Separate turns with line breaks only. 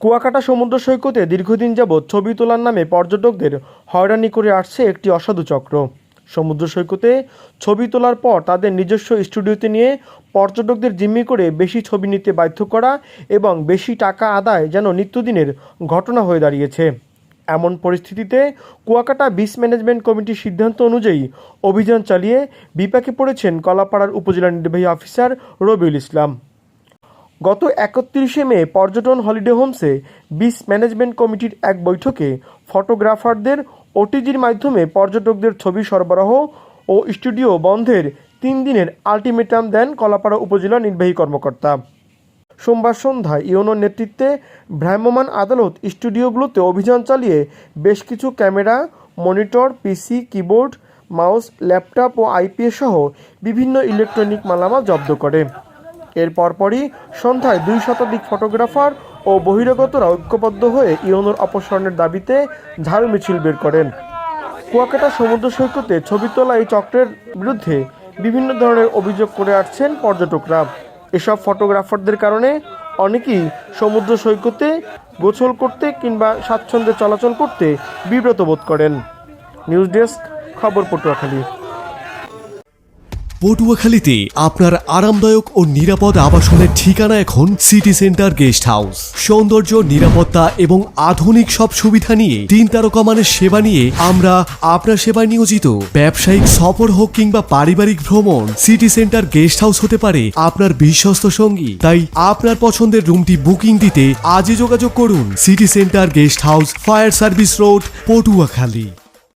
কুয়াকাটা সমুদ্র সৈকতে দীর্ঘদিন যাবৎ ছবি তোলার নামে পর্যটকদের হয়রানি করে আসছে একটি অসাধু চক্র। সমুদ্র সৈকতে ছবি তোলার পর তাদের নিজস্ব স্টুডিওতে নিয়ে পর্যটকদের জিম্মি করে বেশি ছবি নিতে বাধ্য করা এবং বেশি টাকা আদায় যেন নিত্যদিনের ঘটনা হয়ে দাঁড়িয়েছে। এমন পরিস্থিতিতে কুয়াকাটা বিচ ম্যানেজমেন্ট কমিটির সিদ্ধান্ত অনুযায়ী অভিযান চালিয়ে বিপাকে পড়েছেন কলাপাড়ার উপজেলা নির্বাহী অফিসার রবিউল ইসলাম। গত একত্রিশে মে পর্যটন হলিডে হোমসে বিচ ম্যানেজমেন্ট কমিটির এক বৈঠকে ফটোগ্রাফারদের ওটিজির মাধ্যমে পর্যটকদের ছবি সরবরাহ ও স্টুডিও বন্ধের তিন দিনের আলটিমেটাম দেন কলাপাড়া উপজেলা নির্বাহী কর্মকর্তা। সোমবার সন্ধ্যায় ইউনোর নেতৃত্বে ভ্রাম্যমাণ আদালত স্টুডিওগুলোতে অভিযান চালিয়ে বেশ কিছু camera, monitor, PC, keyboard, mouse, laptop ও আইপিএস সহ বিভিন্ন ইলেকট্রনিক মালামাল জব্দ করে। এর পরপরই সন্ধ্যায় দুই শতাধিক ফটোগ্রাফার ও বহিরাগতরা ঐক্যবদ্ধ হয়ে ইউনোর অপসারণের দাবিতে ঝাড়ু মিছিল বের করেন। কুয়াকাটা সমুদ্র সৈকতে ছবি তোলা এই চক্রের বিরুদ্ধে বিভিন্ন ধরনের অভিযোগ করে আসছেন পর্যটকরা। এসব ফটোগ্রাফারদের কারণে অনেকেই সমুদ্র সৈকতে গোসল করতে কিংবা স্বাচ্ছন্দ্যে চলাচল করতে বিব্রত বোধ করেন। নিউজ ডেস্ক, খবর পটুয়াখালী।
পটুয়াখালীতে আপনার আরামদায়ক ও নিরাপদ আবাসনের ঠিকানা এখন সিটি সেন্টার গেস্ট হাউস। সৌন্দর্য, নিরাপত্তা এবং আধুনিক সব সুবিধা নিয়ে তিন তারকা মানের সেবা নিয়ে আমরা আপনার সেবায় নিয়োজিত। ব্যবসায়িক সফর হোক কিংবা পারিবারিক ভ্রমণ, সিটি সেন্টার গেস্ট হাউস হতে পারে আপনার বিশ্বস্ত সঙ্গী। তাই আপনার পছন্দের রুমটি বুকিং দিতে আজই যোগাযোগ করুন city centre guest house fire service road, Patuakhali.